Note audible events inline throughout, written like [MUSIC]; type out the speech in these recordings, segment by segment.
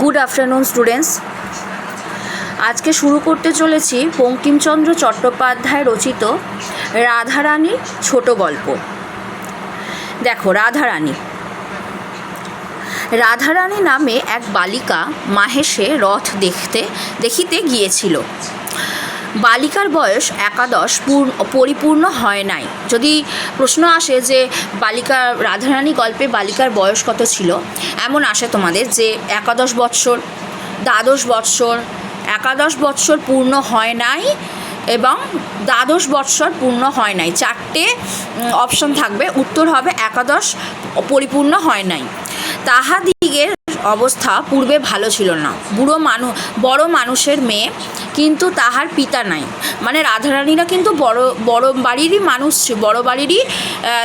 Good afternoon students আজকে শুরু করতে চলেছি বঙ্কিমচন্দ্র চট্টোপাধ্যায় রচিত রাধারানীর ছোট গল্প। দেখো, রাধারানী। রাধারানী নামে এক বালিকা মাহেশে রথ দেখতে, দেখিতে গিয়েছিল। বালিকার বয়স একাদশ পূর্ণ, পরিপূর্ণ হয় নাই। যদি প্রশ্ন আসে যে বালিকা রাধারানী গল্পে বালিকার বয়স কত ছিল, এমন আসে তোমাদের যে একাদশ বৎসর, দ্বাদশ বৎসর, একাদশ বৎসর পূর্ণ হয় নাই এবং দ্বাদশ বৎসর পূর্ণ হয় নাই। চারটে অপশন থাকবে। উত্তর হবে একাদশ, পরিপূর্ণ হয় নাই। তাহাদিগের অবস্থা পূর্বে ভালো ছিল না। বুড়ো মানুষ বড় মানুষের মেয়ে কিন্তু তাহার পিতা নাই। মানে রাধারানীরা কিন্তু বড় বড় বাড়িরই মানুষ বড় বাড়িরই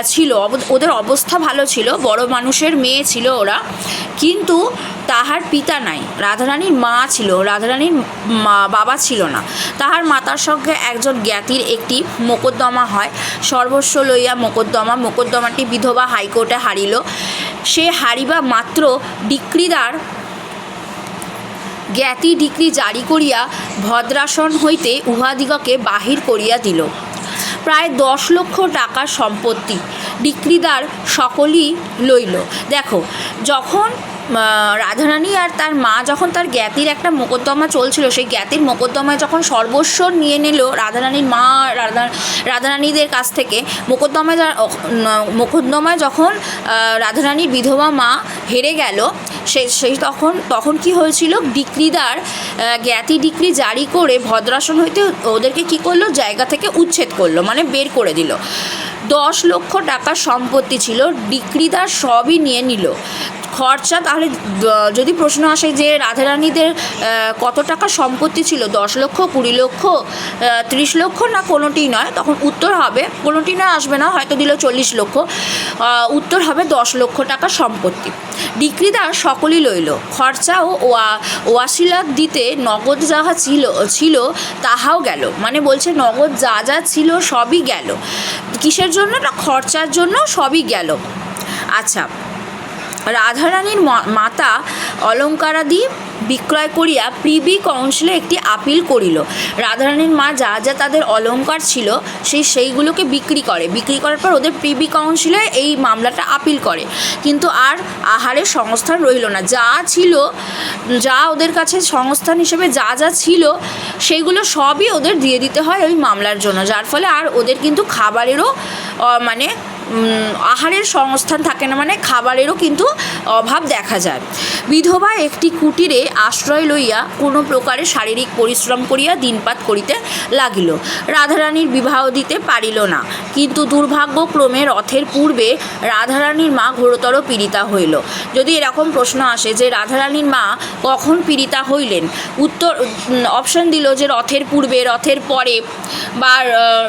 ছিল। ওদের অবস্থা ভালো ছিল, বড় মানুষের মেয়ে ছিল ওরা। কিন্তু তাহার পিতা নাই। রাধারানীর মা ছিল, রাধারানীর বাবা ছিল না। তাহার মাতার সঙ্গে একজন জ্ঞাতির একটি মোকদ্দমা হয়। সর্বস্ব লইয়া মোকদ্দমা, মোকদ্দমাটি বিধবা হাইকোর্টে হারিল। সে হারিবা মাত্র ডিক্রিদার জ্ঞাতি ডিক্রি জারি করিয়া ভদ্রাসন হইতে উহাদিগকে বাহির করিয়া দিল। প্রায় দশ লক্ষ টাকার সম্পত্তি ডিক্রিদার সকলই লইল। দেখো, যখন রাধারানী আর তার মা যখন তার জ্ঞাতির একটা মোকদ্দমা চলছিল, সেই জ্ঞাতির মোকদ্দমায় যখন সর্বস্ব নিয়ে নিল রাধারানীর মা, রাধা, রাধারানীদের কাছ থেকে, মোকদ্দমায় মোকদ্দমায় যখন রাধারানীর বিধবা মা হেরে গেল, সে, সেই তখন তখন কি হয়েছিল? ডিক্রিদার জ্ঞাতি ডিক্রি জারি করে ভদ্রাসন হইতে ওদেরকে কি করল? জায়গা থেকে উচ্ছেদ করল মানে বের করে দিল। দশ লক্ষ টাকার সম্পত্তি ছিল, ডিক্রিদার সবই নিয়ে নিল। খরচা তাহলে যদি প্রশ্ন আসে যে রাধারানীদের আহ, কত টাকা সম্পত্তি ছিল? দশ লক্ষ কুড়ি লক্ষ ত্রিশ লক্ষ না কোনোটিই নয়? তখন উত্তর হবে কোনোটি না আসবে না হয়তো দিল চল্লিশ লক্ষ উত্তর হবে দশ লক্ষ টাকা সম্পত্তি। ডিক্রিদার সকলই লইল। খরচা ও ওয়া- ওয়াসিলাত দিতে নগদ যাহা ছিল ছিল তাহাও গেল। মানে বলছে নগদ যা যা ছিল সবই গেল। কিসের জন্য না খরচার জন্য সবই গেল। আচ্ছা রাধারানীর মাতা অলঙ্কারাদি বিক্রয় করিয়া প্রিবি কাউন্সিলে একটি আপিল করিল। রাধারানীর মা যা যা তাদের অলঙ্কার ছিল সেই সেইগুলোকে বিক্রি করে। বিক্রি করার পর ওদের প্রিবি কাউন্সিলে এই মামলাটা আপিল করে। কিন্তু আর আহারের সংস্থান রইল না। যা ছিল, যা ওদের কাছে সংস্থান হিসেবে যা যা ছিল সেইগুলো সবই ওদের দিয়ে দিতে হয় ওই মামলার জন্য। যার ফলে আর ওদের কিন্তু খাবারেরও মানে আহারের সংস্থান থাকে না মানে খাবারেরও কিন্তু অভাব দেখা যায়। বিধবা একটি কুটিরে আশ্রয় লইয়া কোনো প্রকারে শারীরিক পরিশ্রম করিয়া দিনপাত করিতে লাগিল। রাধারানীর বিবাহ দিতে পারিল না। কিন্তু দুর্ভাগ্যক্রমে রথের পূর্বে রাধারানীর মা ঘোরতর পীড়িতা হইল। যদি এরকম প্রশ্ন আসে যে, রাধারানীর মা কখন পীড়িতা হইলেন? উত্তর অপশন দিল যে, রথের পূর্বে, রথের পরে বা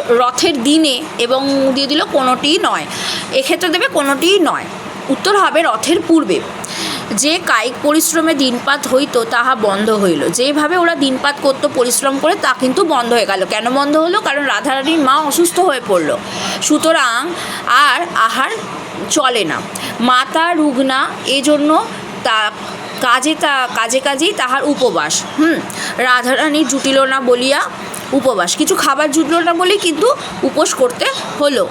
রথের দিনে এবং দিয়ে দিল কোনোটিই নয়। এক্ষেত্রে দেবে কোনোটিই নয়। উত্তর হবে রথের পূর্বে। যে কায়িক পরিশ্রমে দিনপাত হইতো, তাহা বন্ধ হইল। যেভাবে ওরা দিনপাত করতো, পরিশ্রম করে, তা কিন্তু বন্ধ হয়ে গেল। কেন বন্ধ হলো? কারণ রাধারানীর মা অসুস্থ হয়ে পড়ল। সুতরাং আর আহার চলে না। মাতা, রুগ্না, এজন্য তা কাজে তা, কাজে কাজেই তাহার উপবাস। হুম, রাধারানী জুটিল না বলিয়া উপবাস। কিছু খাবার জুটল না বলেই কিন্তু উপোস করতে হলো।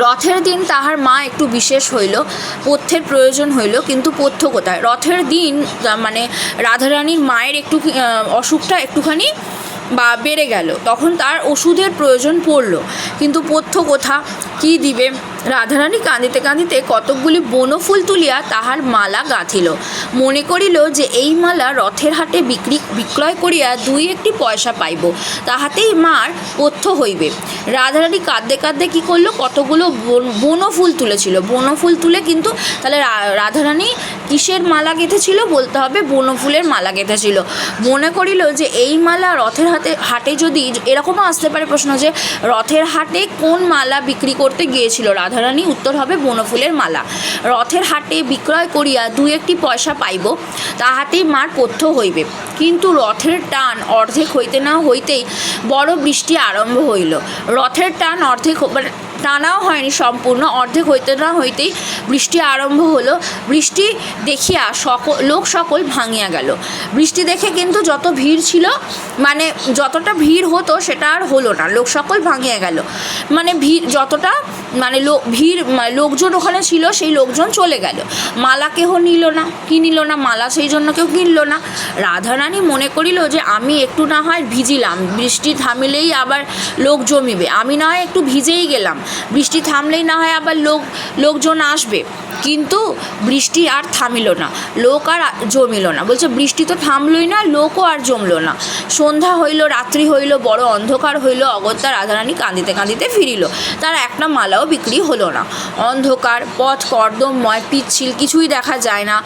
রথের দিন তাহার মা একটু বিশেষ হইল, পথ্যের প্রয়োজন হইল, কিন্তু পথ্য কোথায়? রথের দিন মানে রাধারানীর মায়ের একটু অসুখটা একটুখানি বা বেড়ে গেল, তখন তার ওষুধের প্রয়োজন পড়ল, কিন্তু পথ্য কোথা? কী দিবে? রাধারানী কাঁদিতে কাঁদিতে কতকগুলি বনফুল তুলিয়া তাহার মালা গাঁথিল। মনে করিল যে এই মালা রথের হাটে বিক্রি, বিক্রয় করিয়া দুই একটি পয়সা পাইব। তাহাতেই মার পথ্য হইবে। রাধারানী কাঁদতে কাঁদতে কী করল? কতগুলো বন- বনফুল তুলেছিল। বনফুল তুলে কিন্তু তাহলে রাধারানী কিসের মালা গেঁথেছিল বলতে হবে, বনফুলের মালা গেঁথেছিল। মনে করিল যে এই মালা রথের হাতে, হাটে যদি এরকমও আসতে পারে প্রশ্ন যে রথের হাটে কোন মালা বিক্রি করতে গিয়েছিল রাধারানী উত্তর হবে বনফুলের মালা। রথের হাটে বিক্রয় করিয়া দু একটি পয়সা পাইব, তাহাতেই মার পথ্য হইবে। কিন্তু রথের টান অর্ধেক হইতে না হইতেই বড় বৃষ্টি আরম্ভ হইল। রথের টান অর্ধেক টানাও হয়নি সম্পূর্ণ, অর্ধেক হইতে না হইতেই বৃষ্টি আরম্ভ হলো। বৃষ্টি দেখিয়া সকল, লোক সকল ভাঙিয়া গেল। বৃষ্টি দেখে কিন্তু যত ভিড় ছিল মানে যতটা ভিড় হতো সেটা আর হলো না, লোক সকল ভাঙিয়া গেল। মানে ভিড় যতটা মানে ভিড় লোকজন ওখানে ছিল সেই লোকজন চলে গেল। মালা কেহ নিল না, কি নিল না, মালা সেই জন্য কেউ কিনল না। রাধারানী মনে করিল যে আমি একটু না হয় ভিজিলাম, বৃষ্টি থামিলেই আবার লোক জমিবে। আমি না হয় একটু ভিজেই গেলাম। বৃষ্টি থামলেই না হয় আবার লোক, লোকজন আসবে। কিন্তু বৃষ্টি আর থামিল না, লোক আর জমিল না। বলছে, বৃষ্টি তো থামলই না, লোকও আর জমলো না। সন্ধ্যা হইল, রাত্রি হইল, বড় অন্ধকার হইল, অগত্যা রাধারানী কাঁদিতে কাঁদিতে ফিরিল। তার একটা মালাও বিক্রি হলো না। অন্ধকার, পথ কর্দমময়, পিচ্ছিল, কিছুই দেখা যায় না।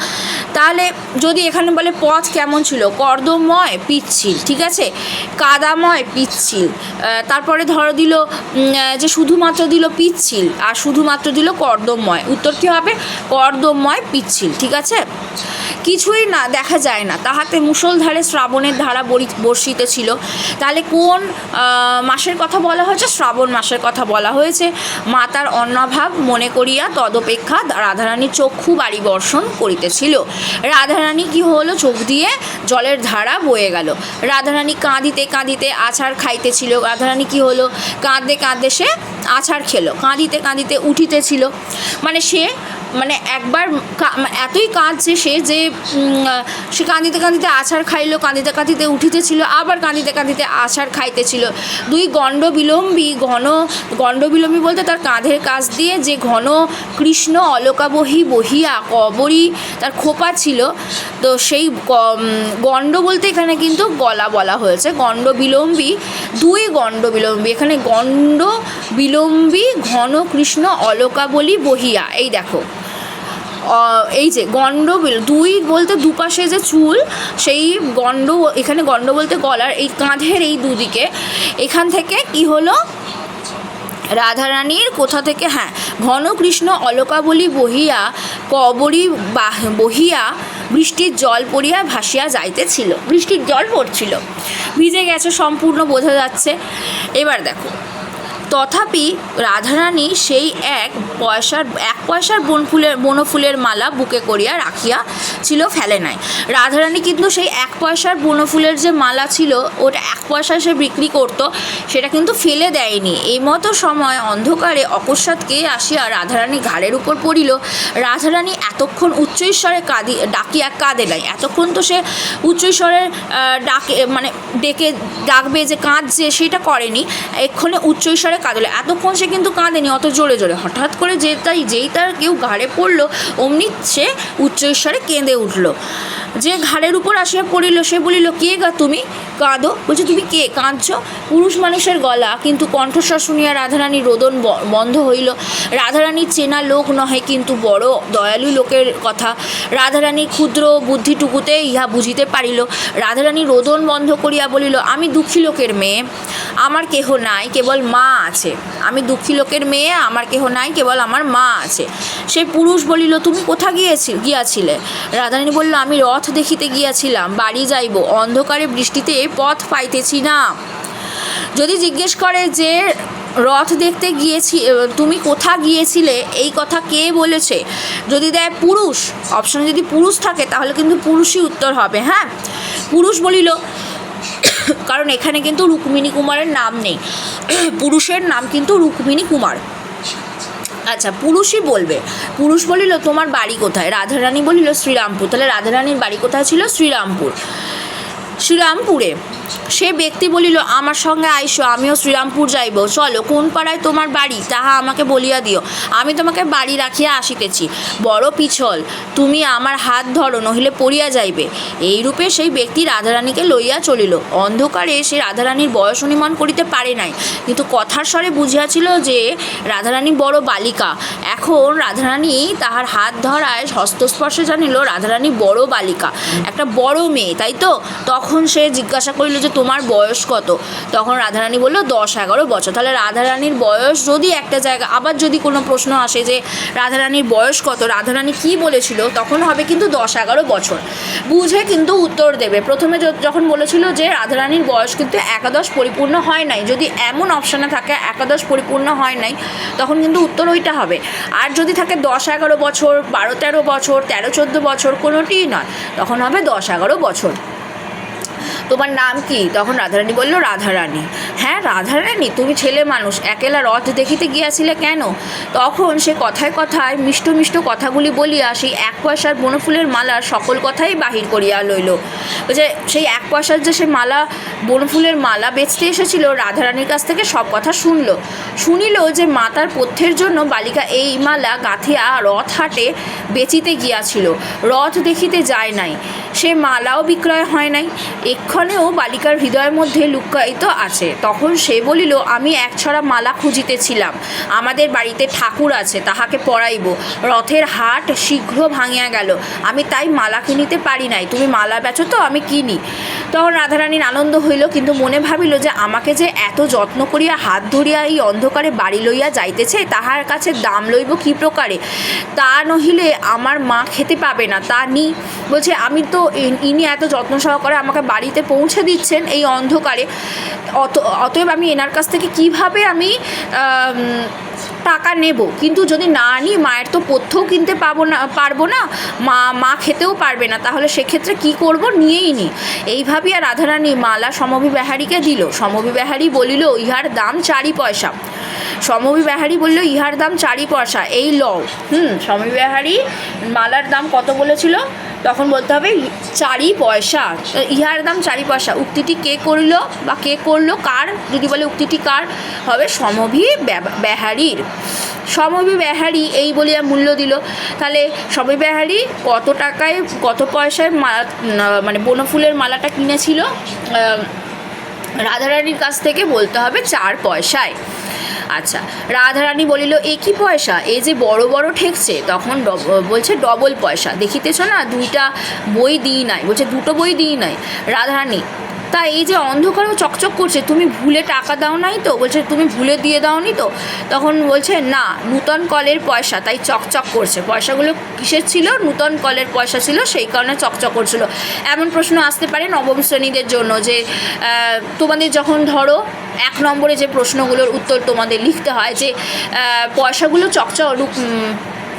তাহলে যদি এখানে বলে পথ কেমন ছিল? কর্দমময়, পিচ্ছিল, ঠিক আছে? কাদাময়, পিচ্ছিল। তারপরে ধরো দিল যে শুধুমাত্র দিল পিচ্ছিল আর শুধুমাত্র দিল কর্দমময়। উত্তর কী হবে? কর্দমময় পিচ্ছিল, ঠিক আছে? কিছুই না, দেখা যায় না। তাহাতে মুষলধারে শ্রাবণের ধারা বরি- বর্ষিত ছিল। তাহলে কোন মাসের কথা বলা হয়েছে? শ্রাবণ মাসের কথা বলা হয়েছে। মাতার অন্নাভাব মনে করিয়া তদপেক্ষা রাধারানীর চক্ষু বাড়ি বর্ষণ করিতেছিল। রাধারানী কি হলো? চোখ দিয়ে জলের ধারা বয়ে গেল। রাধারানী কাঁদিতে কাঁদিতে আছাড় খাইতেছিল। রাধারানী কি হলো? কাঁদতে কাঁদতে সে আছাড় খেলো কাঁদিতে কাঁদিতে উঠিতেছিল। মানে সে মানে একবার মানে এতই কাঁদছে সে যে সে কাঁদিতে কাঁদিতে আছাড় খাইলো, কাঁদিতে কাঁদিতে উঠিতেছিল, আবার কাঁদিতে কাঁদিতে আছাড় খাইতেছিল। দুই গণ্ড বিলম্বী ঘন গণ্ড বিলম্বী বলতে তার কাঁধের কাছ দিয়ে যে ঘন কৃষ্ণ অলকাবহী বহিয়া কবরী তার খোপা ছিল, তো সেই গণ্ড বলতে এখানে কিন্তু গলা বলা হয়েছে। গণ্ড বিলম্বী দুই গণ্ড বিলম্বী এখানে গণ্ড বিলম্বী ঘন কৃষ্ণ অলকাবলী বহিয়া, এই দেখো। এই যে গণ্ডবিল দুই বলতে দুপাশে যে চুল, সেই গণ্ড এখানে গণ্ড বলতে গলার এই কাঁধের এই দুদিকে। এখান থেকে কি হলো? রাধারানীর কোথা থেকে হ্যাঁ ঘন কৃষ্ণ অলকাবলী বহিয়া, কবরী বাহ- বহিয়া বৃষ্টির জল পড়িয়া ভাসিয়া যাইতেছিল। বৃষ্টির জল পড়ছিল। ভিজে গেছে সম্পূর্ণ, বোঝা যাচ্ছে। এবার দেখো তথাপি রাধারানী সেই এক পয়সার এক পয়সার বনফুলের বনফুলের মালা বুকে করিয়া রাখিয়া ছিল ফেলে নাই। রাধারানী কিন্তু সেই এক পয়সার বনফুলের যে মালা ছিল ওটা এক পয়সায় সে বিক্রি করতো সেটা কিন্তু ফেলে দেয়নি। এই মতো সময় অন্ধকারে অকস্মাৎ কে আসিয়া রাধারানী ঘাড়ের উপর পড়িল। রাধারানী এতক্ষণ উচ্চৈস্বরে কাঁদি ডাকিয়া কাঁদে নাই। এতক্ষণ তো সে উচ্চৈস্বরের আহ, ডাকে মানে ডেকে ডাকবে যে কাঁদছে সেটা করেনি। এক্ষণে উচ্চৈস্বরে কাঁদলে। এতক্ষণ সে কিন্তু কাঁদেনি, অত জোরে জোরে। হঠাৎ করে যে তাই, যেই তার কেউ ঘাড়ে পড়ল, অমনি সে উচ্চৈস্বরে কেঁদে উঠল। যে ঘাড়ের উপর আসিয়া পড়িল, সে বলিল, কে গা তুমি? কাঁদো? বলছে, তুমি কে? কাঁদছ? পুরুষ মানুষের গলা, কিন্তু কণ্ঠস্বর শুনিয়া রাধারানী রোদন বন্ধ হইল। রাধারানীর চেনা লোক নহে, কিন্তু বড় দয়ালু লোকের কথা। রাধারানীর ক্ষুদ্র বুদ্ধিটুকুতে ইহা বুঝিতে পারিল। রাধারানী রোদন বন্ধ করিয়া বলিল, আমি দুঃখী লোকের মেয়ে। আমার কেহ নাই, কেবল মা আছে। আমি দুঃখী লোকের মেয়ে, আমার কেহ নাই, কেবল আমার মা আছে। সে পুরুষ বলিল, তুমি কোথা গিয়েছি, গিয়াছিলে? রাধারানী বলল, আমি রথ দেখিতে গিয়াছিলাম, বাড়ি যাইব, অন্ধকারে বৃষ্টিতে পথ পাইতেছি না। যদি জিজ্ঞেস করে যে রথ দেখতে গিয়েছি তুমি কোথা গিয়েছিলে, এই কথা কে বলেছে? যদি দেয় পুরুষ অপশনে যদি পুরুষ থাকে, তাহলে কিন্তু পুরুষই উত্তর হবে হ্যাঁ? পুরুষ বলিল [COUGHS] কারণ এখানে কিন্তু রুক্মিণী কুমারের নাম নেই। [COUGHS] পুরুষের নাম কিন্তু রুক্মিণী কুমার। আচ্ছা পুরুষই বলবে। পুরুষ বলিল, তোমার বাড়ি কোথায়? রাধারানী বলিল, শ্রীরামপুর। তাহলে রাধারানীর বাড়ি কোথায় ছিল? শ্রীরামপুর। শ্রীরামপুরে। সে ব্যক্তি বলিল, আমার সঙ্গে আইসো, আমিও শ্রীরামপুর যাইব। চলো, কোন পাড়ায় তোমার বাড়ি, তাহা আমাকে বলিয়া দিও। আমি তোমাকে বাড়ি রাখিয়া আসিতেছি। বড় পিছল, তুমি আমার হাত ধরো, নহিলে পড়িয়া যাইবে। এইরূপে সেই ব্যক্তি রাধারানীকে লইয়া চলিল। অন্ধকারে সে রাধারানীর বয়স অনুমান করিতে পারে নাই, কিন্তু কথার স্বরে বুঝিয়াছিল যে, রাধারানী বড় বালিকা। এখন রাধারানী তাহার হাত ধরায় হস্তস্পর্শে জানিল, রাধারানী বড় বালিকা, একটা বড় মেয়ে, তাই তো? তখন তখন সে জিজ্ঞাসা করিল যে, তোমার বয়স কত? তখন রাধারানী বলল, দশ এগারো বছর। তাহলে রাধারানীর বয়স যদি একটা জায়গা, আবার যদি কোনো প্রশ্ন আসে যে, রাধারানীর বয়স কত? রাধারানী কি বলেছিল? তখন হবে কিন্তু দশ এগারো বছর। বুঝে কিন্তু উত্তর দেবে। প্রথমে যখন বলেছিল যে, রাধারানীর বয়স কিন্তু একাদশ পরিপূর্ণ হয় নাই। যদি এমন অপশানে থাকে, একাদশ পরিপূর্ণ হয় নাই, তখন কিন্তু উত্তর ওইটা হবে। আর যদি থাকে দশ এগারো বছর, বারো তেরো বছর, তেরো চোদ্দ বছর, কোনোটিই নয়, তখন হবে দশ এগারো বছর। তোমার নাম কি? তখন রাধারানী বলল, রাধারানী। হ্যাঁ রাধারানী, তুমি ছেলে মানুষ, একেলা রথ দেখিতে গিয়াছিলে কেন? তখন সে কথায় কথায় মিষ্ট মিষ্ট কথাগুলি বলিয়া সেই এক পয়সার বনফুলের মালার সকল কথাই বাহির করিয়া লইল। যে সেই এক পয়সার যে সে মালা, বনফুলের মালা বেচতে এসেছিল, রাধারানীর কাছ থেকে সব কথা শুনল। শুনিল যে মাতার পথ্যের জন্য বালিকা এই মালা গাঁথিয়া রথ হাটে বেচিতে গিয়াছিল। রথ দেখিতে যায় নাই। সে মালাও বিক্রয় হয় নাই। এক্ষণেও বালিকার হৃদয়ের মধ্যে লুক্কায়িত আছে, তখন সে বলিল, আমি এক ছড়া মালা খুঁজিতেছিলাম। আমাদের বাড়িতে ঠাকুর আছে, তাহাকে পড়াইব। রথের হাট শীঘ্র ভাঙিয়া গেল। আমি তাই মালা কিনিতে পারি নাই। তুমি মালা বেচো তো, আমি কিনি। তখন রাধারানীর আনন্দ হইল, কিন্তু মনে ভাবিল যে আমাকে যে এত যত্ন করিয়া হাত ধরিয়া এই অন্ধকারে বাড়ি লইয়া যাইতেছে, তাহার কাছে দাম লইব কি প্রকারে? তা নহিলে আমার মা খেতে পাবে না, তা নি। বলছে, আমি তো ইনি এত যত্ন সহকারে আমাকে বাড়িতে পৌঁছে দিচ্ছেন এই অন্ধকারে। অত, অতএব আমি এনার কাছ থেকে কীভাবে আমি টাকা নেব? কিন্তু যদি না নিই, মায়ের তো পথ্যও কিনতে পাবো না, পারব না, মা মা খেতেও পারবে না, তাহলে সেক্ষেত্রে কি করব? নিয়েই নি। এই ভাবিয়া রাধারানী মালা সমবিবাহারিকে দিল। সমবিবাহারি বলিল, ইহার দাম চারি পয়সা। সমভি বেহারি বলল, ইহার দাম চারি পয়সা, এই লও। হুম, সমভি বেহারি মালার দাম কত বলেছিল? তখন বলতে হবে, চারি পয়সা। ইহার দাম চারি পয়সা। উক্তিটি কে করল বা কে করল, কার? যদি বলে, উক্তিটি কার? হবে সমভি বেহারির। সমভি বেহারি এই বলিয়া মূল্য দিল। তাহলে সমভি বেহারি কত টাকায়, কত পয়সায় মালা মানে বনফুলের মালাটা কিনেছিল? রাধারানীর কাছ থেকে বলতে হবে, চার পয়সায়। আচ্ছা রাধারানী বলিল, এ কি পয়সা? এই যে বড় বড় ঠেকছে। তখন বলছে, ডবল পয়সা। দেখিতেছ না, দুইটা বই দিই নাই। বলছে, দুটো বই দিই নাই। রাধারানী তা এই যে অন্ধকারেও চকচক করছে, তুমি ভুলে টাকা দাও নাই তো? বলছে, তুমি ভুলে দিয়ে দাওনি তো? তখন বলছে, না, নূতন কলের পয়সা। তাই চকচক করছে। পয়সাগুলো কিসের ছিল? নূতন কলের পয়সা ছিল, সেই কারণে চকচক করছিল। এমন প্রশ্ন আসতে পারে নবম শ্রেণীদের জন্য যে তোমাদের যখন ধরো এক নম্বরে যে প্রশ্নগুলোর উত্তর তোমাদের লিখতে হয় যে পয়সাগুলো চকচক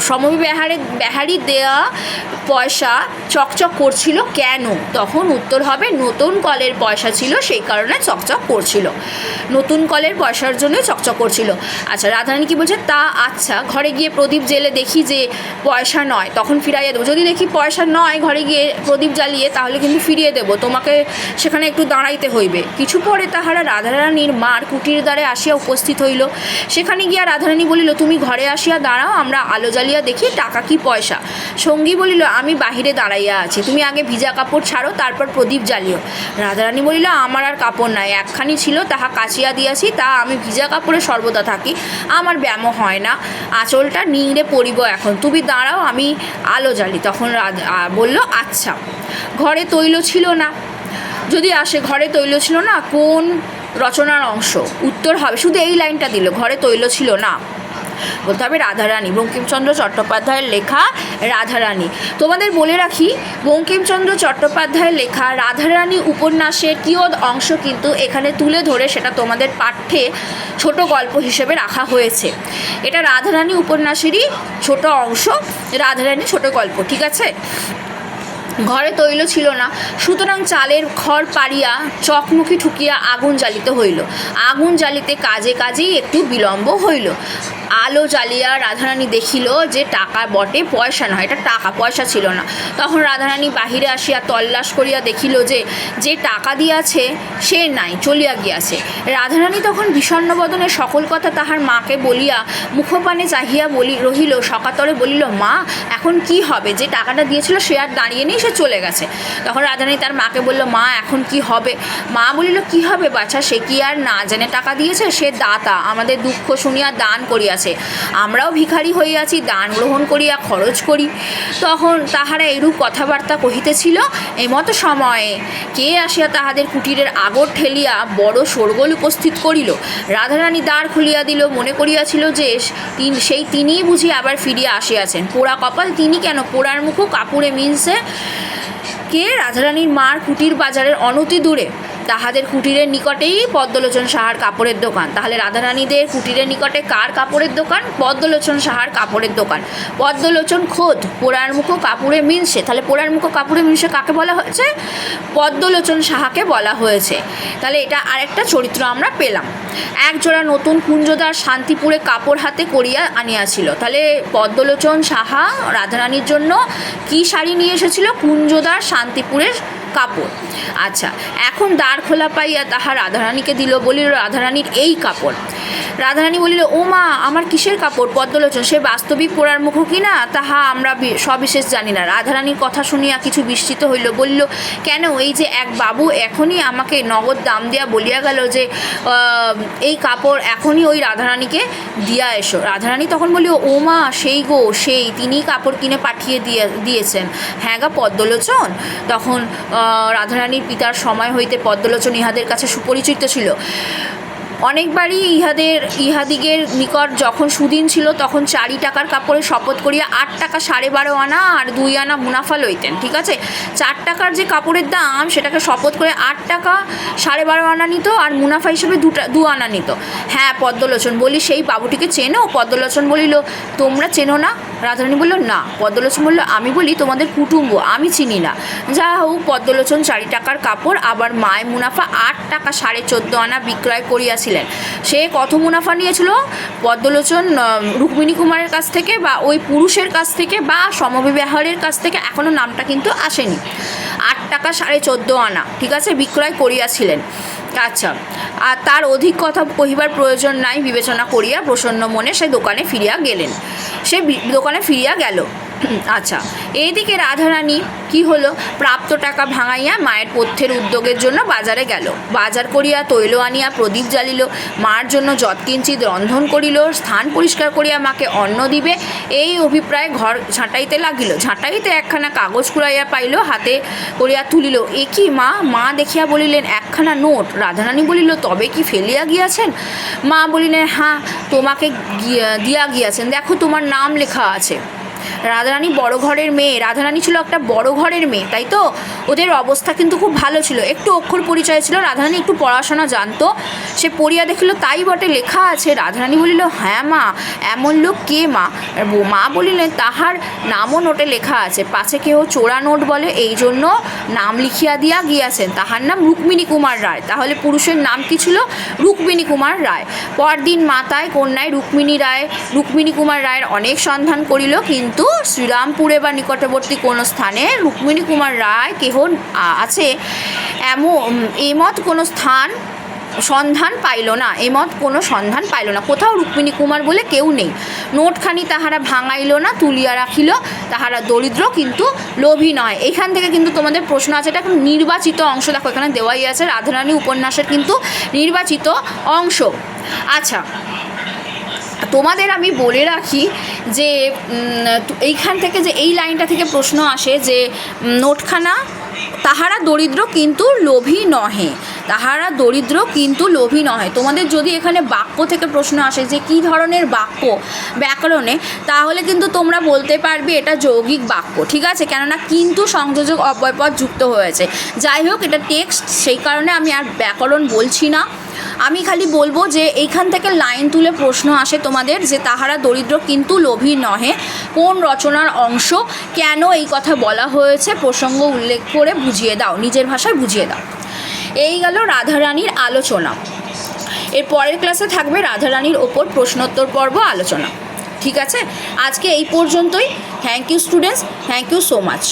সমবি বেহারে বেহারি দেয়া পয়সা চকচক করছিল কেন? তখন উত্তর হবে নতুন কলের পয়সা ছিল, সেই কারণে চকচক করছিল। নতুন কলের পয়সার জন্য চকচক করছিল। আচ্ছা রাধারানী কি বলছে? তা আচ্ছা ঘরে গিয়ে প্রদীপ জেলে দেখি যে পয়সা নয়। তখন ফিরাইয়া দেবো। যদি দেখি পয়সা নয় ঘরে গিয়ে প্রদীপ জ্বালিয়ে, তাহলে কিন্তু ফিরিয়ে দেবো। তোমাকে সেখানে একটু দাঁড়াইতে হইবে। কিছু পরে তাহারা রাধারানীর মার কুটির দ্বারে আসিয়া উপস্থিত হইল। সেখানে গিয়া রাধারানী বলিল, তুমি ঘরে আসিয়া দাঁড়াও, আমরা আলো জ্বালিয়া দেখি, টাকা কি পয়সা? সঙ্গী বলিল, আমি বাহিরে দাঁড়াইয়া আছি। তুমি আগে ভিজা কাপড় ছাড়ো, তারপর প্রদীপ জ্বালিও। রাধারানী বলিল, আমার আর কাপড় নাই। একখানি ছিল, তাহা কাচিয়া দিয়াছি। তা আমি ভিজা কাপড়ে সর্বদা থাকি। আমার ব্যায়ামও হয় না। আঁচলটা নিংড়ে পড়িব এখন। তুমি দাঁড়াও, আমি আলো জ্বালি। তখন বলল আচ্ছা ঘরে তৈল ছিল না। যদি আসে, ঘরে তৈল ছিল না, কোন রচনার অংশ? উত্তর হবে। শুধু এই লাইনটা দিল, ঘরে তৈল ছিল না। বলতে হবে রাধারানী। বঙ্কিমচন্দ্র চট্টোপাধ্যায়ের লেখা রাধারানী। তোমাদের বলে রাখি, বঙ্কিমচন্দ্র চট্টোপাধ্যায়ের লেখা রাধারানী উপন্যাসের কিয়দ অংশ কিন্তু এখানে তুলে ধরে সেটা তোমাদের পাঠ্যে ছোট গল্প হিসেবে রাখা হয়েছে। এটা রাধারানী উপন্যাসেরই ছোট অংশ, রাধারানী ছোট গল্প, ঠিক আছে? ঘরে তৈল ছিল না, সুতরাং চালের খড় পাড়িয়া চকমুখি ঠুকিয়া আগুন জ্বালিতে হইল। আগুন জ্বালিতে কাজে কাজেই একটু বিলম্ব হইল। আলো জ্বালিয়া রাধারানী দেখিল যে টাকা বটে, পয়সা নয়, এটা টাকা, পয়সা ছিল না। তখন রাধারানী বাহিরে আসিয়া তল্লাশ করিয়া দেখিল যে যে টাকা দিয়াছে, সে নাই, চলিয়া গিয়াছে। রাধারানী তখন বিষণ্ণ বদনে সকল কথা তাহার মাকে বলিয়া মুখপানে চাহিয়া বলি, রহিল, সকাতরে বলিল, মা, এখন কি হবে? যে টাকাটা দিয়েছিল, সে আর দাঁড়িয়ে নেই, সে চলে গেছে। তখন রাধারানী তার মাকে বলল, মা, এখন কি হবে? মা বলিল, কি হবে বাছা, সে কি আর না জানে টাকা দিয়েছে? সে দাতা, আমাদের দুঃখ শুনিয়া দান করিয়াছে। হইয়াছে আমরাও ভিখারি হইয়াছি দান গ্রহণ করিয়া খরচ করি। তখন তাহারা এরূপ কথাবার্তা কহিতেছিল। এমতো সময়ে কে আসিয়া তাহাদের কুটিরের আগর ঠেলিয়া বড় শোরগোল উপস্থিত করিল? রাধারানী দ্বার খুলিয়া দিল, মনে করিয়াছিল যে তিন সেই তিনিই বুঝি আবার ফিরিয়া আসিয়াছেন। পোড়া কপাল তিনি কেন? পোড়ার মুখও কাপড়ে মিনসে কে? রাধারানীর মার কুটির বাজারের অনতি দূরে। তাহাদের কুটিরের নিকটেই পদ্মলোচন সাহার কাপড়ের দোকান। তাহলে রাধারানীদের কুটিরের নিকটে কার কাপড়ের দোকান? পদ্মলোচন সাহার কাপড়ের দোকান। পদ্মলোচন খোদ, পোড়ার মুখো কাপড়ে মিনসে তাহলে পোড়ার মুখো কাপড়ে মিনসে কাকে বলা হয়েছে? পদ্মলোচন সাহাকে বলা হয়েছে। তাহলে এটা আরেকটা চরিত্র আমরা পেলাম। একজোড়া নতুন কুঞ্জদার শান্তিপুরে কাপড় হাতে করিয়া আনিয়াছিল। তাহলে পদ্মলোচন সাহা রাধারানীর জন্য কি শাড়ি নিয়ে এসেছিল? কুঞ্জদার শান্তিপুরের কাপড়। আচ্ছা এখন দ্বার খোলা পাইয়া তাহা রাধারানীকে দিল, বলিল, রাধারানীর এই কাপড়। রাধারানী বলিল, ও মা, আমার কিসের কাপড়? পদ্মলোচন, সে বাস্তবিক পোড়ার মুখ কি না? তাহা আমরা সবিশেষ জানি না। রাধারানীর কথা শুনিয়া কিছু বিস্মিত হইল, বলিল, কেন? এই যে এক বাবু এখনই আমাকে নগদ দাম দিয়া বলিয়া গেল যে এই কাপড় এখনই ওই রাধারানীকে দিয়া এসো। রাধারানী তখন বলি ও মা, সেই গো, সেই তিনি কাপড় কিনে পাঠিয়ে দিয়ে, দিয়েছেন। হ্যাঁ গা, পদ্মলোচন? তখন রাধারানীর পিতার সময় হইতে পদ্মলোচন ইহাদের কাছে সুপরিচিত ছিল। অনেকবারই ইহাদের, ইহাদিগের নিকট যখন সুদিন ছিল, তখন চারি টাকার কাপড়ে শপথ করিয়া আট টাকা সাড়ে বারো আনা আর দুই আনা মুনাফা লইতেন, ঠিক আছে? চার টাকার যে কাপড়ের দাম, সেটাকে শপথ করে আট টাকা সাড়ে বারো আনা নিত আর মুনাফা হিসেবে দুটা দু আনা নিত। হ্যাঁ পদ্মলোচন, বলি সেই বাবুটিকে চেনো? পদ্মলোচন বলিল, তোমরা চেনো না? রাধারানী বলল, না। পদ্মলোচন বলল, আমি বলি তোমাদের কুটুম্ব, আমি চিনি না। যা হোক, পদ্মলোচন চারি টাকার কাপড়, আবার মায় মুনাফা আট টাকা সাড়ে চোদ্দ আনা বিক্রয় করিয়াছিলেন সে কত মুনাফা নিয়েছিল, পদ্মলোচন রুক্মিণী কুমারের কাছ থেকে বা ওই পুরুষের কাছ থেকে বা সমবিবাহের কাছ থেকে এখনও নামটা কিন্তু আসেনি। আট টাকা সাড়ে চোদ্দ আনা, ঠিক আছে? বিক্রয় করিয়াছিলেন। আচ্ছা আর তার অধিক কথা কহিবার প্রয়োজন নাই, বিবেচনা করিয়া প্রসন্ন মনে সে দোকানে ফিরিয়া গেলেন। সে দোকানে ফিরিয়া গেল। [CLEARS THROAT] আচ্ছা এইদিকে রাধারানী কি হলো? প্রাপ্ত টাকা ভাঙাইয়া মায়ের পথ্যের উদ্যোগের জন্য বাজারে গেল। বাজার করিয়া তৈল আনিয়া প্রদীপ জ্বালিল। মার জন্য যৎকিঞ্চিত রন্ধন করিল। স্থান পরিষ্কার করিয়া মাকে অন্ন দিবে। এই অভিপ্রায় ঘর ঝাঁটাইতে লাগিল। ঝাঁটাইতে একখানা কাগজ কুড়াইয়া পাইল, হাতে করিয়া তুলিল। এ কি মা? মা দেখিয়া বলিলেন, একখানা নোট। রাধারানী বলিল, তবে কি ফেলিয়া গিয়াছেন? মা বলিলেন হ্যাঁ তোমাকে দিয়া গিয়াছেন। দেখো, তোমার নাম লেখা আছে। রাধারানী বড় ঘরের মেয়ে। রাধারানী ছিল একটা বড় ঘরের মেয়ে, তাই তো? ওদের অবস্থা কিন্তু খুব ভালো ছিল। একটু অক্ষর পরিচয় ছিল, রাধারানী একটু পড়াশোনা জানতো। সে পড়িয়া দেখিল, তাই বটে, লেখা আছে। রাধারানী বলিল হ্যাঁ মা, এমন লোক কে মা? মা বলিলেন, তাহার নামও নোটে লেখা আছে। পাছে কেউ চোরা নোট বলে, এই জন্য নাম লিখিয়া দিয়া গিয়াছেন। তাহার নাম রুক্মিণী কুমার রায়। তাহলে পুরুষের নাম কি ছিল? রুক্মিণী কুমার রায়। পরদিন মাতায়, কন্যায় রুক্মিণী রায়। রুক্মিণী কুমার রায়ের অনেক সন্ধান করিল, কিন্তু শ্রীরামপুরে বা নিকটবর্তী কোনো স্থানে রুক্মিণী কুমার রায় কেহ আছে এমন এমত কোনো স্থান সন্ধান পাইল না এমত কোনো সন্ধান পাইল না। কোথাও রুক্মিণী কুমার বলে কেউ নেই। নোটখানি তাহারা ভাঙাইল না, তুলিয়া রাখিল, তাহারা দরিদ্র কিন্তু লোভী নয়। এখান থেকে কিন্তু তোমাদের প্রশ্ন আছে, এটা নির্বাচিত অংশ। দেখো, এখানে দেওয়াই আছে, রাধারানী উপন্যাসের কিন্তু নির্বাচিত অংশ। আচ্ছা তোমাদের আমি বলে রাখি যে এইখান থেকে যে এই লাইনটা থেকে প্রশ্ন আসে যে নোটখানা তাহারা দরিদ্র কিন্তু লোভী নহে। তাহারা দরিদ্র কিন্তু লোভী নহে। তোমাদের যদি এখানে বাক্য থেকে প্রশ্ন আসে যে কী ধরনের বাক্য ব্যাকরণে, তাহলে কিন্তু তোমরা বলতে পারবে এটা যৌগিক বাক্য, ঠিক আছে? কেননা কিন্তু সংযোজক অব্যয়পদ যুক্ত হয়েছে। যাই হোক, এটা টেক্সট সেই কারণে আমি আর ব্যাকরণ বলছি না। আমি খালি বলব যে এইখান থেকে লাইন তুলে প্রশ্ন আসে তোমাদের যে তাহারা দরিদ্র কিন্তু লোভী নহে। কোন রচনার অংশ কেন এই কথা বলা হয়েছে? প্রসঙ্গ উল্লেখ করে বুঝিয়ে দাও, নিজের ভাষায় বুঝিয়ে দাও। এই গেল রাধারানীর আলোচনা। এর পরের ক্লাসে থাকবে রাধারানীর ওপর প্রশ্নোত্তর পর্ব আলোচনা। ঠিক আছে? আজকে এই পর্যন্তই। Thank you students thank you so much